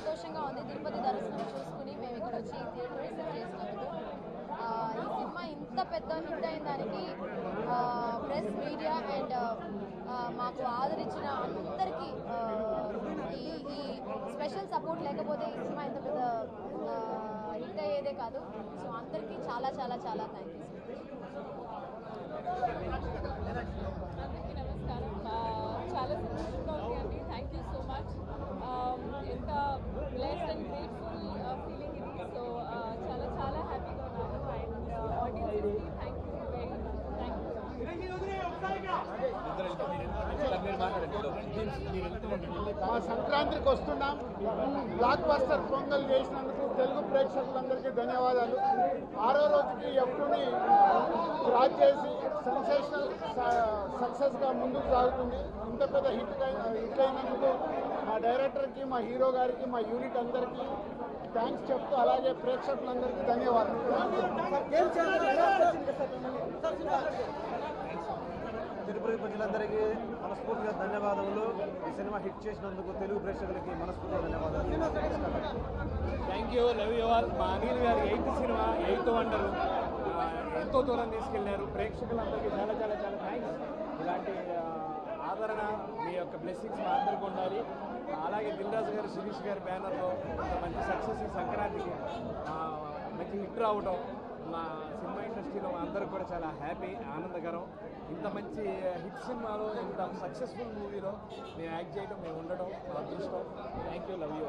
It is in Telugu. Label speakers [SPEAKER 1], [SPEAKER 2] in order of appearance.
[SPEAKER 1] సంతోషంగా ఉంది. తిరుపతి దర్శనం చూసుకుని మేము ఇక్కడ వచ్చి థియేటర్ విజిట్ చేసినందుకు ఈ సినిమా ఇంత పెద్ద హిట్ అయిన దానికి ప్రెస్ మీడియా అండ్ మాకు ఆదరించిన అందరికీ ఈ ఈ స్పెషల్ సపోర్ట్ లేకపోతే ఈ సినిమా ఇంత పెద్ద హిట్ అయ్యేదే కాదు. సో అందరికీ చాలా చాలా చాలా థ్యాంక్ యూ
[SPEAKER 2] అందరికీ నమస్కారం ఆ, చాలా సంతోషంగా ఉంది అండి థ్యాంక్ యూ సో మచ్ ఎంత బ్లెస్డ్ అండ్ గ్రేట్ఫుల్ ఫీలింగ్ ఇది సో చాలా చాలా హ్యాపీగా ఉన్నాను అండ్ ఆడియన్స్కి thank you very much thank you
[SPEAKER 3] మా సంక్రాంతికి వస్తున్నాం. బ్లాక్ బస్టర్ పొంగల్ చేసినందుకు తెలుగు ప్రేక్షకులందరికీ ధన్యవాదాలు. ఆరో రోజుకి ఎప్పుడుని క్రాచ్ చేసి సెన్సేషనల్ సక్సెస్గా ముందుకు సాగుతుంది. ఇంత పెద్ద హిట్ హిట్ అయినందుకు మా డైరెక్టర్కి మా హీరో గారికి మా యూనిట్ అందరికీ థ్యాంక్స్ చెప్తూ అలాగే ప్రేక్షకులందరికీ ధన్యవాదాలు.
[SPEAKER 4] తిరుపతి ప్రజలందరికీ మనస్ఫూర్తిగా ధన్యవాదములు. ఈ సినిమా హిట్ చేసినందుకు తెలుగు ప్రేక్షకులకి మనస్ఫూర్తిగా ధన్యవాదాలు.
[SPEAKER 5] Thank you love you all మా అనిల్ గారు ఎయిత్ సినిమా ఎయిత్ వండరు. ఎంతో దూరం తీసుకెళ్ళారు. ప్రేక్షకులందరికీ చాలా చాలా చాలా థ్యాంక్స్ ఇలాంటి ఆదరణ మీ యొక్క బ్లెస్సింగ్స్ మా అందరికీ ఉండాలి. అలాగే దిల్రాజు గారు శిరీష్ గారి బ్యానర్లో మంచి సక్సెస్ సంక్రాంతికి మంచి హిట్ రావడం మా అందరూ కూడా చాలా హ్యాపీ ఆనందకరం. ఇంత మంచి హిట్ సినిమాలో ఇంత సక్సెస్ఫుల్ మూవీలో మేము యాక్ట్ చేయడం మేము ఉండడం మా అదృష్టం. Thank you love you